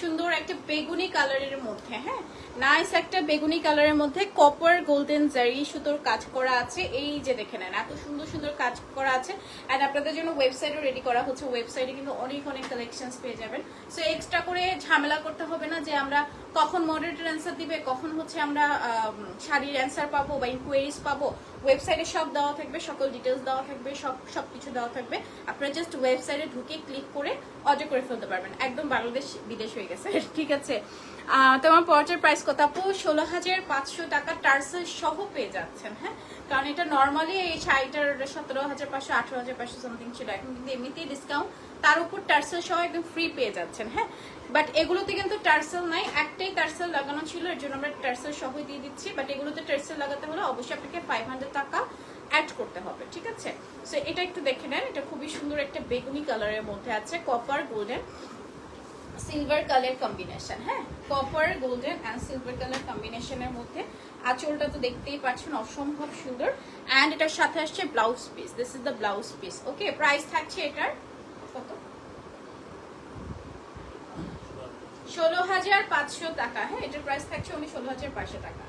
সুন্দর একটা বেগুনি কালারের মধ্যে হ্যাঁ? নাইস একটা বেগুনি কালারের মধ্যে কপার গোল্ডেন জারি সুতোর কাজ করা আছে। এই যে দেখে নেন এত সুন্দর সুন্দর কাজ করা আছে। অ্যান্ড আপনাদের জন্য ওয়েবসাইটও রেডি করা হচ্ছে। ওয়েবসাইটে কিন্তু অনেক অনেক কালেকশনস পেয়ে যাবেন। সো এক্সট্রা করে ঝামেলা করতে হবে না যে আমরা কখন মডারেটের অ্যান্সার দিবে, কখন হচ্ছে আমরা শাড়ির অ্যান্সার পাবো বা ইনকোয়ারিজ পাবো ওয়েবসাইটে সব দেওয়া থাকবে, সকল ডিটেলস দেওয়া থাকবে, সব সব কিছু দেওয়া থাকবে। আপনারা জাস্ট ওয়েবসাইটে ঢুকে ক্লিক করে অর্ডার করে ফেলতে পারবেন। একদম বাংলাদেশ বিদেশ হয়ে গেছে। ঠিক আছে। তোমার পর্চার প্রাইস কত আপু? ষোলো হাজার পাঁচশো টাকা টার্সেল সহ পেয়ে যাচ্ছেন হ্যাঁ? কারণ এটা নর্মালি এই শাড়িটার সতেরো হাজার পাঁচশো, আঠারো হাজার পাঁচশো সামথিং ছিল। এখন কিন্তু এমনিতেই ডিসকাউন্ট তার উপর টার্সেল সহ একদম ফ্রি পেয়ে যাচ্ছেন হ্যাঁ? বাট এগুলোতে কিন্তু টার্সেল নাই। একটাই টার্সেল লাগানো ছিল, এর জন্য আমরা টার্সেল সহ দিয়ে দিচ্ছি। বাট এগুলোতে টার্সেল লাগাতে হলে অবশ্যই আপনাকে ফাইভ হান্ড্রেড টাকা অ্যাড করতে হবে, ঠিক আছে? সো এটা একটু দেখে নেন, এটা খুবই সুন্দর একটা বেগুনি কালারের মধ্যে আছে copper golden silver colour combination হ্যাঁ? Copper golden and silver colour কম্বিনেশনের মধ্যে আঁচলটা তো দেখতেই পাচ্ছেন, অসম্ভব সুন্দর। অ্যান্ড এটার সাথে আসছে blouse piece this is the blouse piece okay price থাকছে এটার কত? ষোলো হাজার পাঁচশো টাকা হ্যাঁ এটার প্রাইস থাকছে উনি ষোলো হাজার পাঁচশো টাকা।